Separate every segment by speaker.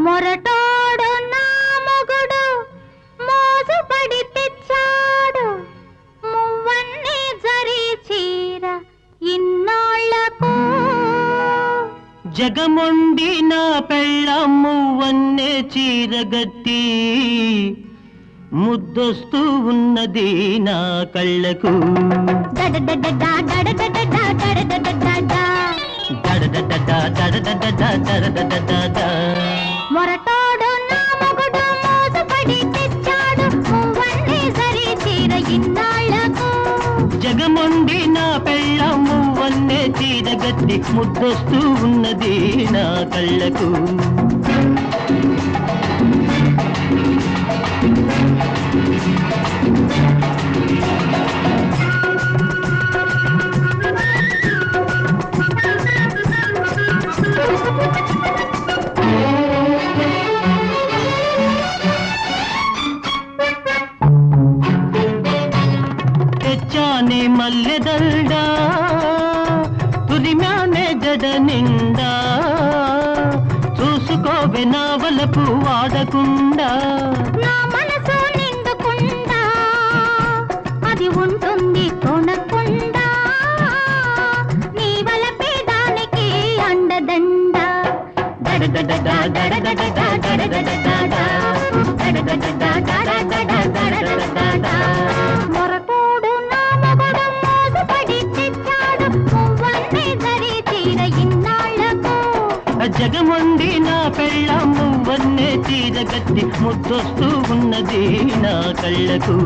Speaker 1: మొరటోడు నా మొగుడు మోజుపడి తెచ్చాడు మువ్వన్ని జరి చీర ఇన్నాళ్ళకు
Speaker 2: జగమొండి నా పెళ్ళమ్ము వన్నే చీరగట్టి ముద్దొస్తూ ఉన్నది నా కళ్ళకు
Speaker 1: డడడడడా మొరటోడు నా మొగుడు మోజుపడి తెచ్చాడు చీర
Speaker 2: ఇన్నాళ్ళకు నా వన్నే చీరగట్టి ముద్దొస్తూ ఉన్నది నా కళ్ళకు. మల్లెదండ తురిమ్యానే జడ నిండా చూసుకోవే నా వలపు వాడకుండా
Speaker 1: నా మనసు నిండుకుండా అది ఉంటుంది కొనకుండా నీ వలపే దానికి అండదండ
Speaker 2: దడదడదా దడదడదా దడదడదా జగముండి నా పెళ్ళమ్ము వన్నే తీరగట్టి ముద్దొస్తూ ఉన్నది నా కళ్ళకు.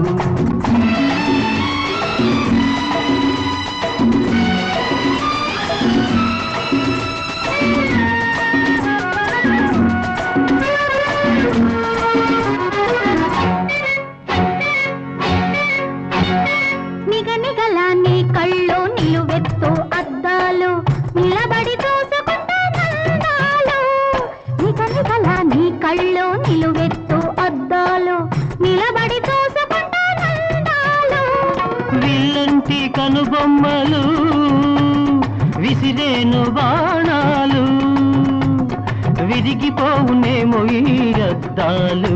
Speaker 2: కనుబొమ్మలు విసిరేను బాణాలు విరిగిపోవునేమో ఈ అద్దాలు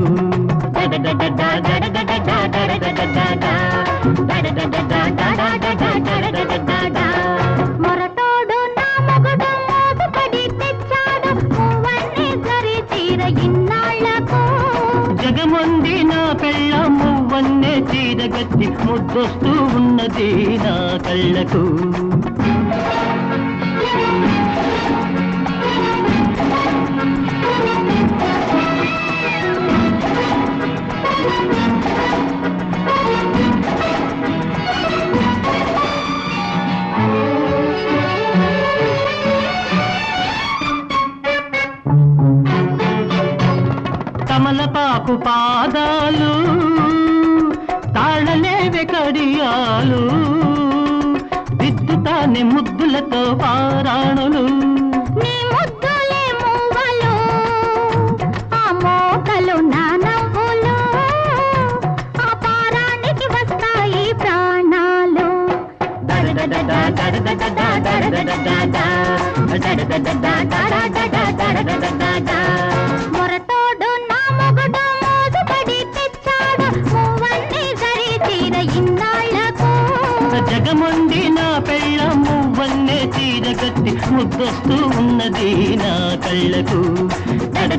Speaker 2: గట్టి ముద్దొస్తూ ఉన్నది నా కళ్ళకు. కమలపాకు పాదాలు తాళలేవే కడియాలు దిద్దుతానే ముద్దులతో పారాణులు దడదడదా
Speaker 1: వండి నా పెళ్ళ మువ్వన్నే
Speaker 2: తీరగట్టి కట్టి ముద్దొస్తూ ఉన్నది నా కళ్ళకు దడ